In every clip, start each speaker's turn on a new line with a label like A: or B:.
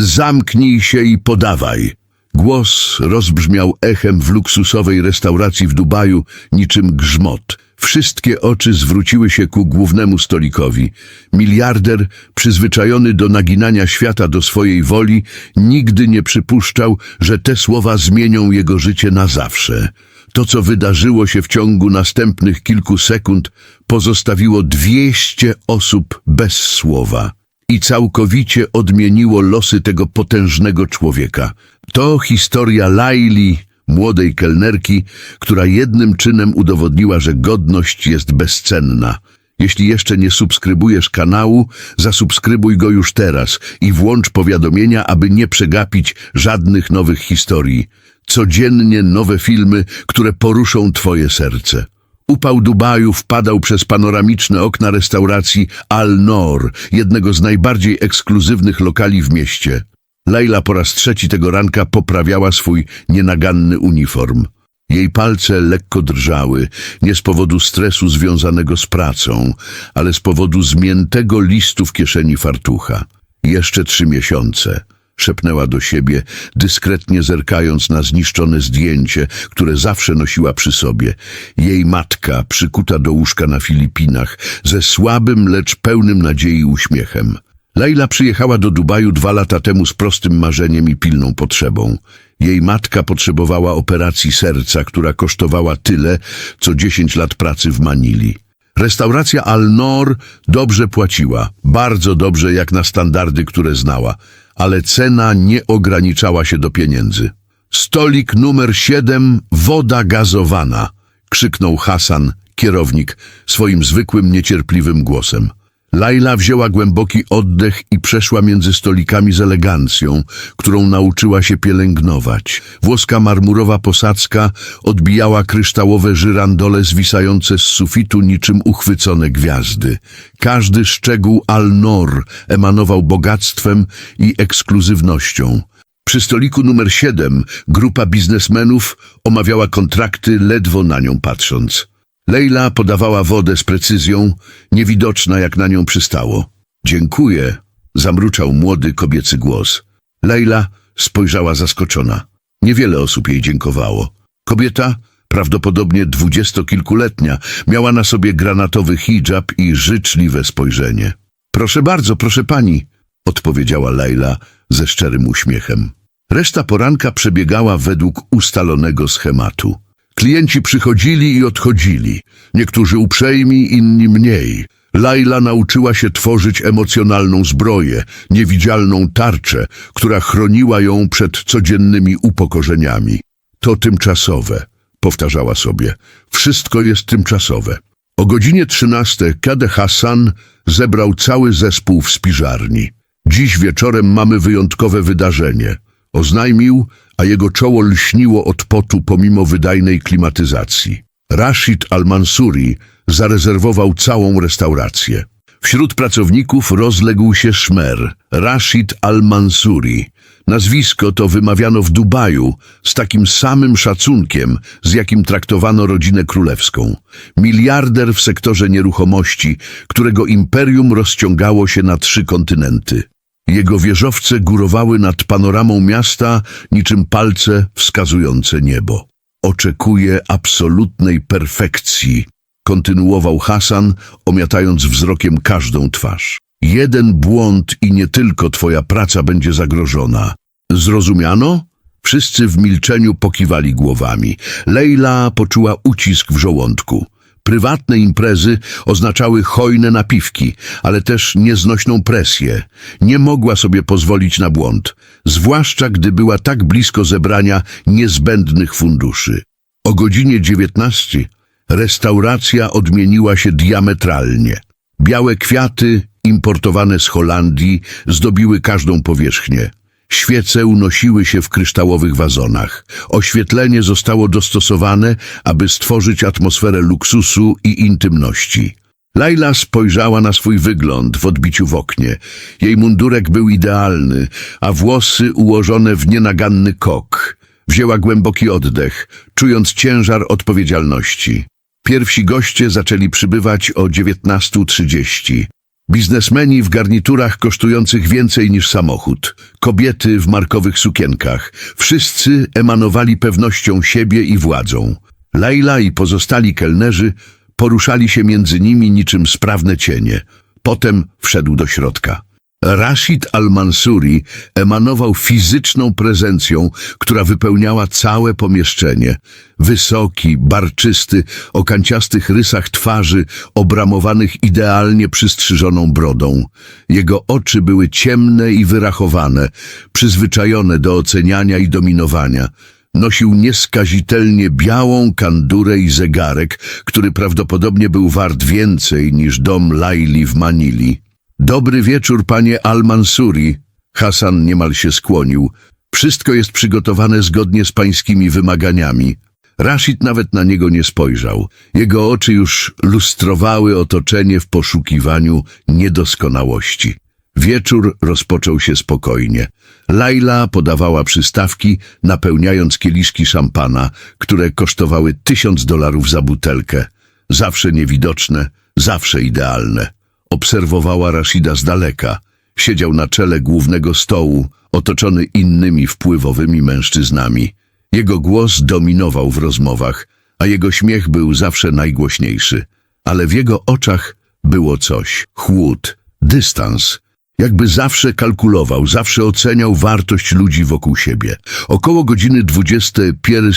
A: Zamknij się i podawaj. Głos rozbrzmiał echem w luksusowej restauracji w Dubaju, niczym grzmot. Wszystkie oczy zwróciły się ku głównemu stolikowi. Miliarder, przyzwyczajony do naginania świata do swojej woli, nigdy nie przypuszczał, że te słowa zmienią jego życie na zawsze. To, co wydarzyło się w ciągu następnych kilku sekund, pozostawiło dwieście osób bez słowa i całkowicie odmieniło losy tego potężnego człowieka. To historia Laili, młodej kelnerki, która jednym czynem udowodniła, że godność jest bezcenna. Jeśli jeszcze nie subskrybujesz kanału, zasubskrybuj go już teraz i włącz powiadomienia, aby nie przegapić żadnych nowych historii. Codziennie nowe filmy, które poruszą Twoje serce. Upał Dubaju wpadał przez panoramiczne okna restauracji Al-Nor, jednego z najbardziej ekskluzywnych lokali w mieście. Leila po raz trzeci tego ranka poprawiała swój nienaganny uniform. Jej palce lekko drżały, nie z powodu stresu związanego z pracą, ale z powodu zmiętego listu w kieszeni fartucha. Jeszcze trzy miesiące. Szepnęła do siebie, dyskretnie zerkając na zniszczone zdjęcie, które zawsze nosiła przy sobie. Jej matka, przykuta do łóżka na Filipinach, ze słabym, lecz pełnym nadziei uśmiechem. Leila przyjechała do Dubaju dwa lata temu z prostym marzeniem i pilną potrzebą. Jej matka potrzebowała operacji serca, która kosztowała tyle, co dziesięć lat pracy w Manili. Restauracja Al-Nor dobrze płaciła, bardzo dobrze jak na standardy, które znała, ale cena nie ograniczała się do pieniędzy. Stolik numer siedem, woda gazowana, krzyknął Hasan, kierownik, swoim zwykłym, niecierpliwym głosem. Laila wzięła głęboki oddech i przeszła między stolikami z elegancją, którą nauczyła się pielęgnować. Włoska marmurowa posadzka odbijała kryształowe żyrandole zwisające z sufitu niczym uchwycone gwiazdy. Każdy szczegół Al-Nor emanował bogactwem i ekskluzywnością. Przy stoliku numer siedem grupa biznesmenów omawiała kontrakty ledwo na nią patrząc. Leila podawała wodę z precyzją, niewidoczna jak na nią przystało. Dziękuję, zamruczał młody kobiecy głos. Leila spojrzała zaskoczona. Niewiele osób jej dziękowało. Kobieta, prawdopodobnie dwudziestokilkuletnia, miała na sobie granatowy hijab i życzliwe spojrzenie. Proszę bardzo, proszę pani, odpowiedziała Leila ze szczerym uśmiechem. Reszta poranka przebiegała według ustalonego schematu. Klienci przychodzili i odchodzili, niektórzy uprzejmi, inni mniej. Laila nauczyła się tworzyć emocjonalną zbroję, niewidzialną tarczę, która chroniła ją przed codziennymi upokorzeniami. To tymczasowe, powtarzała sobie. Wszystko jest tymczasowe. O godzinie 13 Kade Hassan zebrał cały zespół w spiżarni. Dziś wieczorem mamy wyjątkowe wydarzenie. Oznajmił, a jego czoło lśniło od potu pomimo wydajnej klimatyzacji. Rashid Al-Mansuri zarezerwował całą restaurację. Wśród pracowników rozległ się szmer. Rashid Al-Mansuri. Nazwisko to wymawiano w Dubaju z takim samym szacunkiem, z jakim traktowano rodzinę królewską. Miliarder w sektorze nieruchomości, którego imperium rozciągało się na trzy kontynenty. Jego wieżowce górowały nad panoramą miasta niczym palce wskazujące niebo. Oczekuję absolutnej perfekcji, kontynuował Hasan, omiatając wzrokiem każdą twarz. Jeden błąd i nie tylko twoja praca będzie zagrożona. Zrozumiano? Wszyscy w milczeniu pokiwali głowami. Leila poczuła ucisk w żołądku. Prywatne imprezy oznaczały hojne napiwki, ale też nieznośną presję. Nie mogła sobie pozwolić na błąd, zwłaszcza gdy była tak blisko zebrania niezbędnych funduszy. O godzinie 19 restauracja odmieniła się diametralnie. Białe kwiaty, importowane z Holandii, zdobiły każdą powierzchnię. Świece unosiły się w kryształowych wazonach. Oświetlenie zostało dostosowane, aby stworzyć atmosferę luksusu i intymności. Laila spojrzała na swój wygląd w odbiciu w oknie. Jej mundurek był idealny, a włosy ułożone w nienaganny kok. Wzięła głęboki oddech, czując ciężar odpowiedzialności. Pierwsi goście zaczęli przybywać o 19.30. Biznesmeni w garniturach kosztujących więcej niż samochód, kobiety w markowych sukienkach, wszyscy emanowali pewnością siebie i władzą. Laila i pozostali kelnerzy poruszali się między nimi niczym sprawne cienie. Potem wszedł do środka. Rashid al-Mansuri emanował fizyczną prezencją, która wypełniała całe pomieszczenie. Wysoki, barczysty, o kanciastych rysach twarzy, obramowanych idealnie przystrzyżoną brodą. Jego oczy były ciemne i wyrachowane, przyzwyczajone do oceniania i dominowania. Nosił nieskazitelnie białą kandurę i zegarek, który prawdopodobnie był wart więcej niż dom Laili w Manili. Dobry wieczór, panie Al-Mansuri. Hasan niemal się skłonił. Wszystko jest przygotowane zgodnie z pańskimi wymaganiami. Rashid nawet na niego nie spojrzał. Jego oczy już lustrowały otoczenie w poszukiwaniu niedoskonałości. Wieczór rozpoczął się spokojnie. Laila podawała przystawki, napełniając kieliszki szampana, które kosztowały tysiąc dolarów za butelkę. Zawsze niewidoczne, zawsze idealne. Obserwowała Rashida z daleka. Siedział na czele głównego stołu, otoczony innymi wpływowymi mężczyznami. Jego głos dominował w rozmowach, a jego śmiech był zawsze najgłośniejszy. Ale w jego oczach było coś. Chłód, dystans. Jakby zawsze kalkulował, zawsze oceniał wartość ludzi wokół siebie. Około godziny 21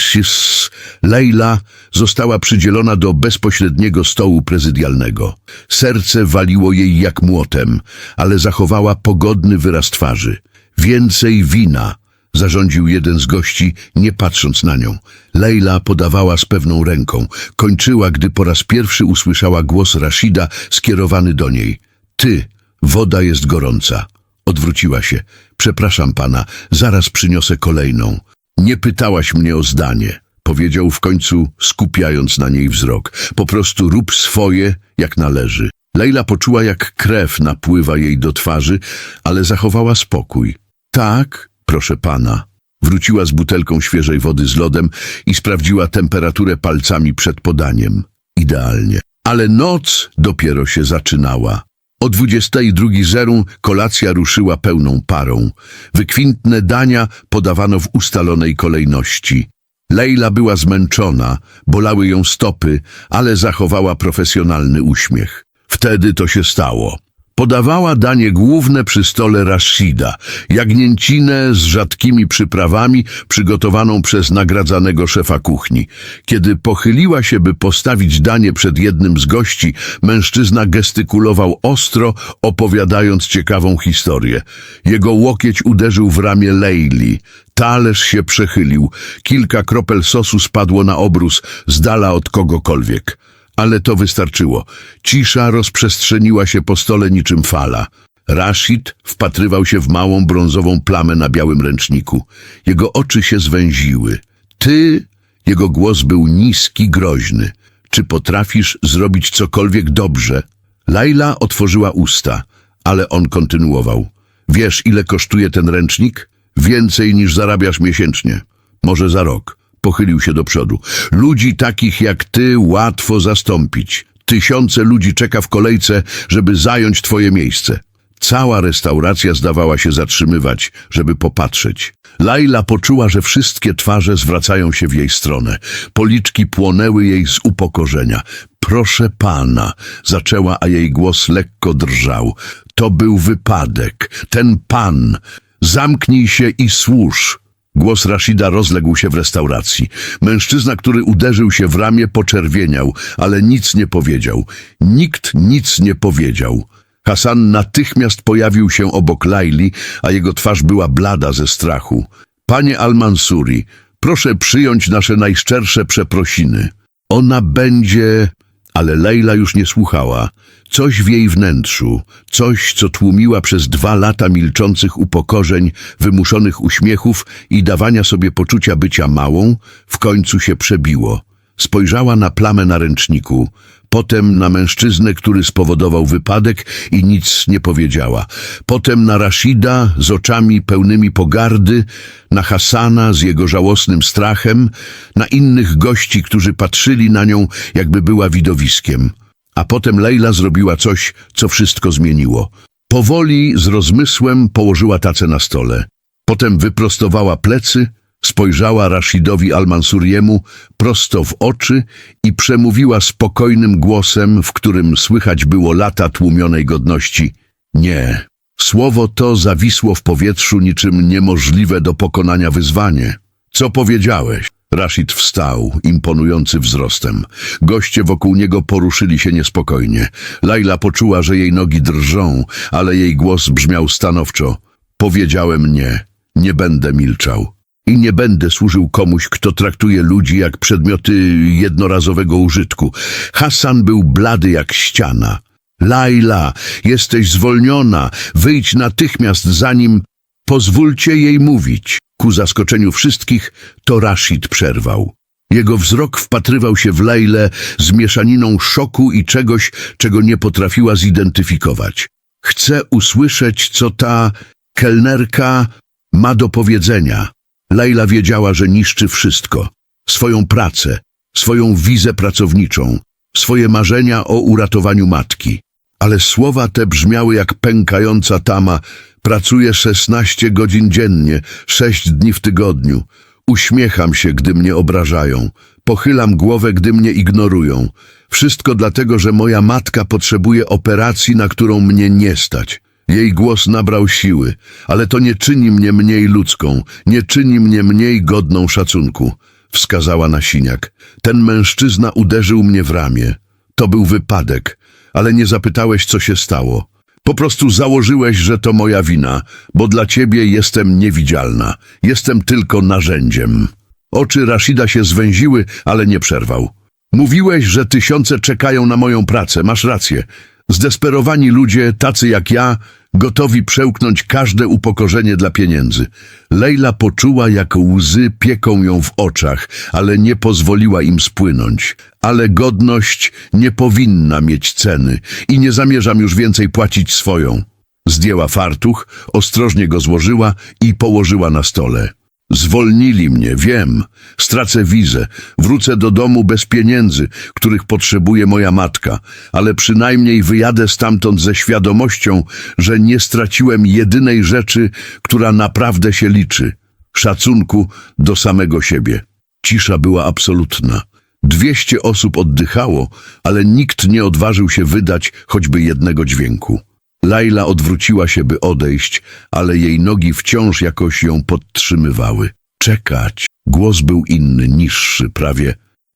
A: Leila została przydzielona do bezpośredniego stołu prezydialnego. Serce waliło jej jak młotem, ale zachowała pogodny wyraz twarzy. Więcej wina, zarządził jeden z gości, nie patrząc na nią. Leila podawała z pewną ręką. Kończyła, gdy po raz pierwszy usłyszała głos Rashida skierowany do niej. Ty, woda jest gorąca. Odwróciła się. Przepraszam pana, zaraz przyniosę kolejną. Nie pytałaś mnie o zdanie, powiedział w końcu, skupiając na niej wzrok. Po prostu rób swoje, jak należy. Leila poczuła, jak krew napływa jej do twarzy, ale zachowała spokój. Tak, proszę pana. Wróciła z butelką świeżej wody z lodem i sprawdziła temperaturę palcami przed podaniem. Idealnie. Ale noc dopiero się zaczynała. O 22.00 kolacja ruszyła pełną parą. Wykwintne dania podawano w ustalonej kolejności. Leila była zmęczona, bolały ją stopy, ale zachowała profesjonalny uśmiech. Wtedy to się stało. Podawała danie główne przy stole Rashida, jagnięcinę z rzadkimi przyprawami przygotowaną przez nagradzanego szefa kuchni. Kiedy pochyliła się, by postawić danie przed jednym z gości, mężczyzna gestykulował ostro, opowiadając ciekawą historię. Jego łokieć uderzył w ramię Leili. Talerz się przechylił. Kilka kropel sosu spadło na obrus, z dala od kogokolwiek. Ale to wystarczyło. Cisza rozprzestrzeniła się po stole niczym fala. Rashid wpatrywał się w małą brązową plamę na białym ręczniku. Jego oczy się zwęziły. Ty, jego głos był niski, groźny. Czy potrafisz zrobić cokolwiek dobrze? Laila otworzyła usta, ale on kontynuował. Wiesz, ile kosztuje ten ręcznik? Więcej niż zarabiasz miesięcznie. Może za rok. Pochylił się do przodu. Ludzi takich jak ty łatwo zastąpić. Tysiące ludzi czeka w kolejce, żeby zająć twoje miejsce. Cała restauracja zdawała się zatrzymywać, żeby popatrzeć. Laila poczuła, że wszystkie twarze zwracają się w jej stronę. Policzki płonęły jej z upokorzenia. Proszę pana, zaczęła, a jej głos lekko drżał. To był wypadek. Ten pan. Zamknij się i służ. Głos Rashida rozległ się w restauracji. Mężczyzna, który uderzył się w ramię, poczerwieniał, ale nic nie powiedział. Nikt nic nie powiedział. Hasan natychmiast pojawił się obok Laili, a jego twarz była blada ze strachu. Panie Al-Mansuri, proszę przyjąć nasze najszczersze przeprosiny. Ona będzie... Ale Leila już nie słuchała. Coś w jej wnętrzu, coś, co tłumiła przez dwa lata milczących upokorzeń, wymuszonych uśmiechów i dawania sobie poczucia bycia małą, w końcu się przebiło. Spojrzała na plamę na ręczniku, potem na mężczyznę, który spowodował wypadek i nic nie powiedziała. Potem na Rashida z oczami pełnymi pogardy, na Hasana z jego żałosnym strachem, na innych gości, którzy patrzyli na nią, jakby była widowiskiem. A potem Leila zrobiła coś, co wszystko zmieniło. Powoli, z rozmysłem położyła tacę na stole. Potem wyprostowała plecy, spojrzała Rashidowi Al-Mansuriemu prosto w oczy i przemówiła spokojnym głosem, w którym słychać było lata tłumionej godności. Nie. Słowo to zawisło w powietrzu niczym niemożliwe do pokonania wyzwanie. Co powiedziałeś? Rashid wstał, imponujący wzrostem. Goście wokół niego poruszyli się niespokojnie. Laila poczuła, że jej nogi drżą, ale jej głos brzmiał stanowczo. Powiedziałem nie, nie będę milczał. I nie będę służył komuś, kto traktuje ludzi jak przedmioty jednorazowego użytku. Hassan był blady jak ściana. Laila, jesteś zwolniona. Wyjdź natychmiast, zanim... Pozwólcie jej mówić. Ku zaskoczeniu wszystkich, to Rashid przerwał. Jego wzrok wpatrywał się w Lejlę z mieszaniną szoku i czegoś, czego nie potrafiła zidentyfikować. Chcę usłyszeć, co ta kelnerka ma do powiedzenia. Lejla wiedziała, że niszczy wszystko. Swoją pracę, swoją wizę pracowniczą, swoje marzenia o uratowaniu matki. Ale słowa te brzmiały jak pękająca tama. Pracuję 16 godzin dziennie, 6 dni w tygodniu. Uśmiecham się, gdy mnie obrażają. Pochylam głowę, gdy mnie ignorują. Wszystko dlatego, że moja matka potrzebuje operacji, na którą mnie nie stać. Jej głos nabrał siły, ale to nie czyni mnie mniej ludzką, nie czyni mnie mniej godną szacunku, wskazała na siniak. Ten mężczyzna uderzył mnie w ramię. To był wypadek, ale nie zapytałeś, co się stało. Po prostu założyłeś, że to moja wina, bo dla ciebie jestem niewidzialna. Jestem tylko narzędziem. Oczy Rashida się zwęziły, ale nie przerwał. Mówiłeś, że tysiące czekają na moją pracę. Masz rację. Zdesperowani ludzie, tacy jak ja, gotowi przełknąć każde upokorzenie dla pieniędzy. Lejla poczuła, jak łzy pieką ją w oczach, ale nie pozwoliła im spłynąć. Ale godność nie powinna mieć ceny i nie zamierzam już więcej płacić swoją. Zdjęła fartuch, ostrożnie go złożyła i położyła na stole. Zwolnili mnie, wiem. Stracę wizę. Wrócę do domu bez pieniędzy, których potrzebuje moja matka, ale przynajmniej wyjadę stamtąd ze świadomością, że nie straciłem jedynej rzeczy, która naprawdę się liczy szacunku do samego siebie. Cisza była absolutna. Dwieście osób oddychało, ale nikt nie odważył się wydać choćby jednego dźwięku. Laila odwróciła się, by odejść, ale jej nogi wciąż jakoś ją podtrzymywały. Czekać. Głos był inny, niższy, prawie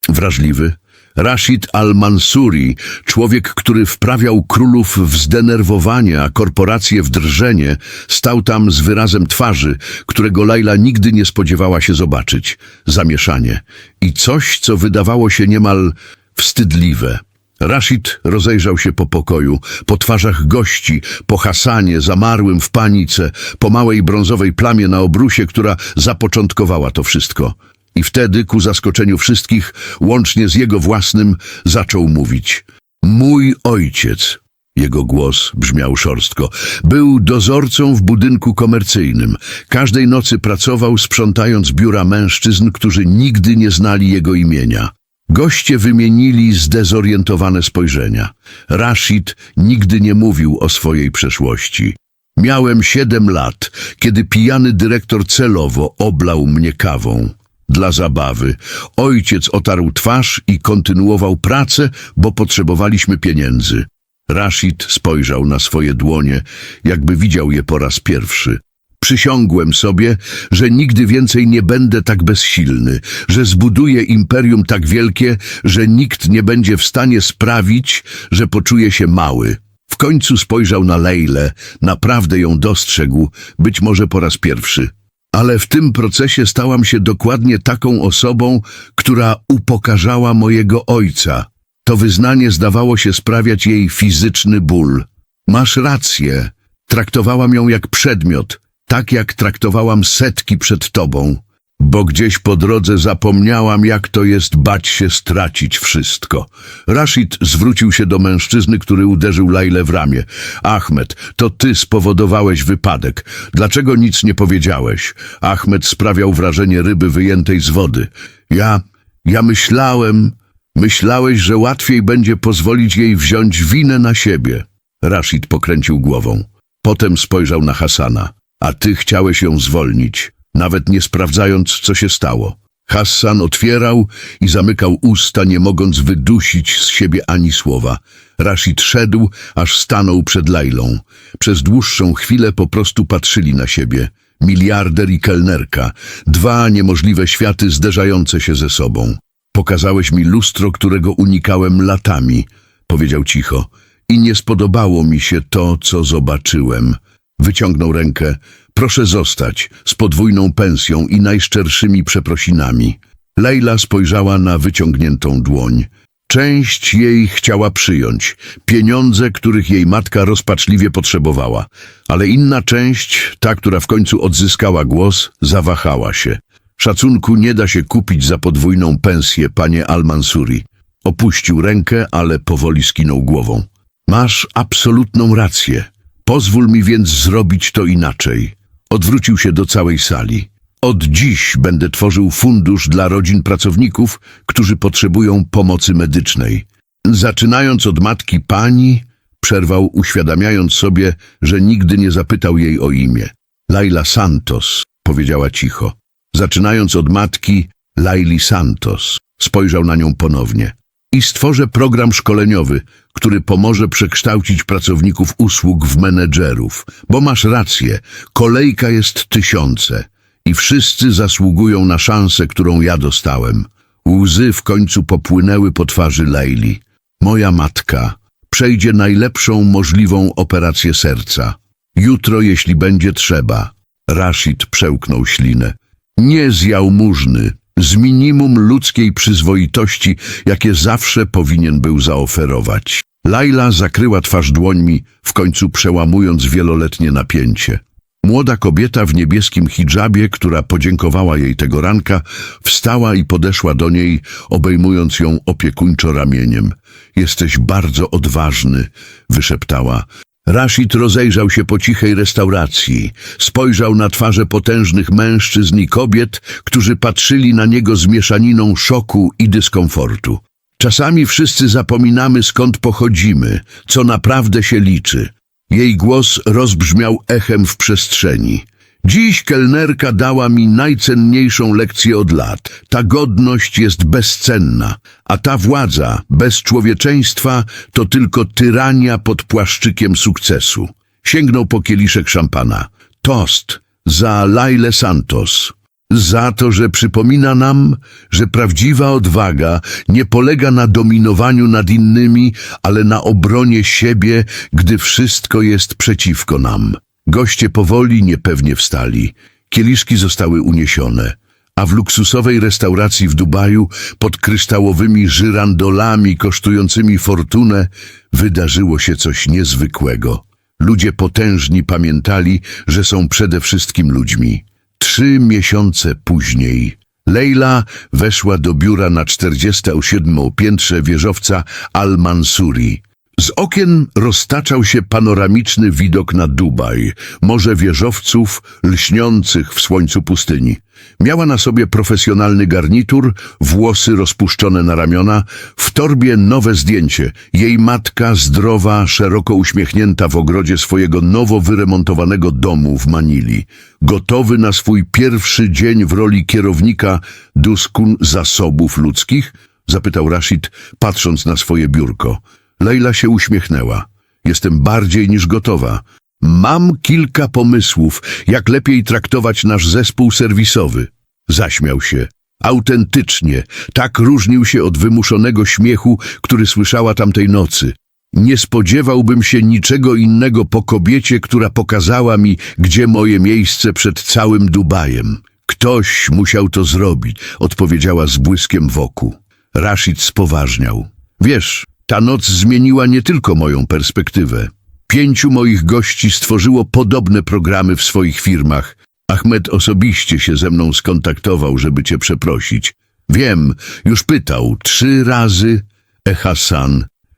A: wrażliwy. Rashid al-Mansuri, człowiek, który wprawiał królów w zdenerwowanie, a korporacje w drżenie, stał tam z wyrazem twarzy, którego Laila nigdy nie spodziewała się zobaczyć. Zamieszanie. I coś, co wydawało się niemal wstydliwe. Rashid rozejrzał się po pokoju, po twarzach gości, po Hasanie zamarłym w panice, po małej brązowej plamie na obrusie, która zapoczątkowała to wszystko. I wtedy, ku zaskoczeniu wszystkich, łącznie z jego własnym, zaczął mówić. Mój ojciec, jego głos brzmiał szorstko, był dozorcą w budynku komercyjnym. Każdej nocy pracował, sprzątając biura mężczyzn, którzy nigdy nie znali jego imienia. Goście wymienili zdezorientowane spojrzenia. Rashid nigdy nie mówił o swojej przeszłości. Miałem siedem lat, kiedy pijany dyrektor celowo oblał mnie kawą. Dla zabawy. Ojciec otarł twarz i kontynuował pracę, bo potrzebowaliśmy pieniędzy. Rashid spojrzał na swoje dłonie, jakby widział je po raz pierwszy. Przysiągłem sobie, że nigdy więcej nie będę tak bezsilny, że zbuduję imperium tak wielkie, że nikt nie będzie w stanie sprawić, że poczuję się mały. W końcu spojrzał na Lejlę, naprawdę ją dostrzegł, być może po raz pierwszy. Ale w tym procesie stałam się dokładnie taką osobą, która upokarzała mojego ojca. To wyznanie zdawało się sprawiać jej fizyczny ból. Masz rację. Traktowałam ją jak przedmiot, tak jak traktowałam setki przed tobą, bo gdzieś po drodze zapomniałam, jak to jest bać się stracić wszystko. Rashid zwrócił się do mężczyzny, który uderzył Lajlę w ramię. Ahmed, to ty spowodowałeś wypadek. Dlaczego nic nie powiedziałeś? Ahmed sprawiał wrażenie ryby wyjętej z wody. Ja, ja myślałem... Myślałeś, że łatwiej będzie pozwolić jej wziąć winę na siebie. Rashid pokręcił głową. Potem spojrzał na Hasana. A ty chciałeś ją zwolnić, nawet nie sprawdzając, co się stało. Hassan otwierał i zamykał usta, nie mogąc wydusić z siebie ani słowa. Rashid szedł, aż stanął przed Lailą. Przez dłuższą chwilę po prostu patrzyli na siebie. Miliarder i kelnerka. Dwa niemożliwe światy zderzające się ze sobą. Pokazałeś mi lustro, którego unikałem latami, powiedział cicho. I nie spodobało mi się to, co zobaczyłem. Wyciągnął rękę. Proszę zostać, z podwójną pensją i najszczerszymi przeprosinami. Leila spojrzała na wyciągniętą dłoń. Część jej chciała przyjąć, pieniądze, których jej matka rozpaczliwie potrzebowała, ale inna część, ta, która w końcu odzyskała głos, zawahała się. Szacunku nie da się kupić za podwójną pensję, panie Al-Mansuri. Opuścił rękę, ale powoli skinął głową. Masz absolutną rację. Pozwól mi więc zrobić to inaczej. Odwrócił się do całej sali. Od dziś będę tworzył fundusz dla rodzin pracowników, którzy potrzebują pomocy medycznej. Zaczynając od matki pani, przerwał uświadamiając sobie, że nigdy nie zapytał jej o imię. Laila Santos, powiedziała cicho. Zaczynając od matki, Laili Santos. Spojrzał na nią ponownie. I stworzę program szkoleniowy, który pomoże przekształcić pracowników usług w menedżerów. Bo masz rację, kolejka jest tysiące i wszyscy zasługują na szansę, którą ja dostałem. Łzy w końcu popłynęły po twarzy Leili. Moja matka przejdzie najlepszą możliwą operację serca. Jutro, jeśli będzie trzeba. Rashid przełknął ślinę. Nie z jałmużny, z minimum ludzkiej przyzwoitości, jakie zawsze powinien był zaoferować. Laila zakryła twarz dłońmi, w końcu przełamując wieloletnie napięcie. Młoda kobieta w niebieskim hijabie, która podziękowała jej tego ranka, wstała i podeszła do niej, obejmując ją opiekuńczo ramieniem. Jesteś bardzo odważny, wyszeptała. Rashid rozejrzał się po cichej restauracji. Spojrzał na twarze potężnych mężczyzn i kobiet, którzy patrzyli na niego z mieszaniną szoku i dyskomfortu. Czasami wszyscy zapominamy, skąd pochodzimy, co naprawdę się liczy. Jej głos rozbrzmiał echem w przestrzeni. Dziś kelnerka dała mi najcenniejszą lekcję od lat. Ta godność jest bezcenna, a ta władza bez człowieczeństwa to tylko tyrania pod płaszczykiem sukcesu. Sięgnął po kieliszek szampana. Tost za Laile Santos. Za to, że przypomina nam, że prawdziwa odwaga nie polega na dominowaniu nad innymi, ale na obronie siebie, gdy wszystko jest przeciwko nam. Goście powoli niepewnie wstali. Kieliszki zostały uniesione, a w luksusowej restauracji w Dubaju pod kryształowymi żyrandolami kosztującymi fortunę wydarzyło się coś niezwykłego. Ludzie potężni pamiętali, że są przede wszystkim ludźmi. Trzy miesiące później Leila weszła do biura na 47 piętrze wieżowca Al-Mansuri. Z okien roztaczał się panoramiczny widok na Dubaj, morze wieżowców lśniących w słońcu pustyni. Miała na sobie profesjonalny garnitur, włosy rozpuszczone na ramiona, w torbie nowe zdjęcie. Jej matka zdrowa, szeroko uśmiechnięta w ogrodzie swojego nowo wyremontowanego domu w Manili. Gotowy na swój pierwszy dzień w roli kierownika Duskun Zasobów Ludzkich? Zapytał Rashid, patrząc na swoje biurko. Leila się uśmiechnęła. Jestem bardziej niż gotowa. Mam kilka pomysłów, jak lepiej traktować nasz zespół serwisowy. Zaśmiał się. Autentycznie, tak różnił się od wymuszonego śmiechu, który słyszała tamtej nocy. Nie spodziewałbym się niczego innego po kobiecie, która pokazała mi, gdzie moje miejsce przed całym Dubajem. Ktoś musiał to zrobić, odpowiedziała z błyskiem wokół. Rashid spoważniał. Wiesz, ta noc zmieniła nie tylko moją perspektywę. Pięciu moich gości stworzyło podobne programy w swoich firmach. Ahmed osobiście się ze mną skontaktował, żeby cię przeprosić. Wiem, już pytał trzy razy. E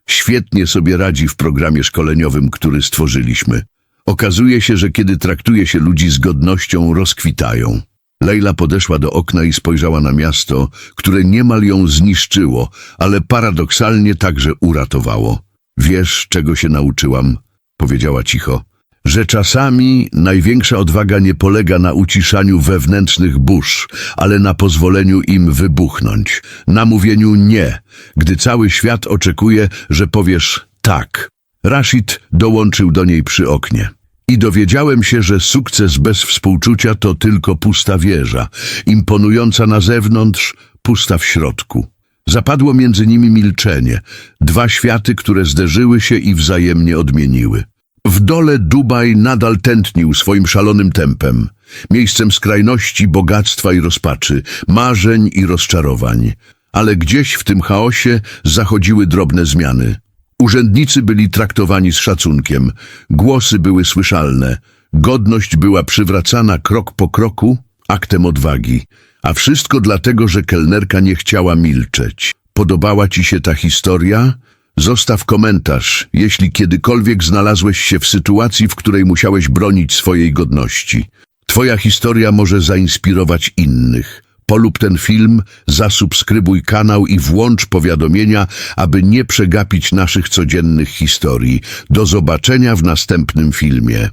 A: świetnie sobie radzi w programie szkoleniowym, który stworzyliśmy. Okazuje się, że kiedy traktuje się ludzi z godnością, rozkwitają. Leila podeszła do okna i spojrzała na miasto, które niemal ją zniszczyło, ale paradoksalnie także uratowało. Wiesz, czego się nauczyłam? Powiedziała cicho. Że czasami największa odwaga nie polega na uciszaniu wewnętrznych burz, ale na pozwoleniu im wybuchnąć, na mówieniu nie, gdy cały świat oczekuje, że powiesz tak. Rashid dołączył do niej przy oknie. I dowiedziałem się, że sukces bez współczucia to tylko pusta wieża, imponująca na zewnątrz, pusta w środku. Zapadło między nimi milczenie, dwa światy, które zderzyły się i wzajemnie odmieniły. W dole Dubaj nadal tętnił swoim szalonym tempem, miejscem skrajności, bogactwa i rozpaczy, marzeń i rozczarowań. Ale gdzieś w tym chaosie zachodziły drobne zmiany. Urzędnicy byli traktowani z szacunkiem, głosy były słyszalne, godność była przywracana krok po kroku, aktem odwagi. A wszystko dlatego, że kelnerka nie chciała milczeć. Podobała ci się ta historia? Zostaw komentarz, jeśli kiedykolwiek znalazłeś się w sytuacji, w której musiałeś bronić swojej godności. Twoja historia może zainspirować innych. Polub ten film, zasubskrybuj kanał i włącz powiadomienia, aby nie przegapić naszych codziennych historii. Do zobaczenia w następnym filmie.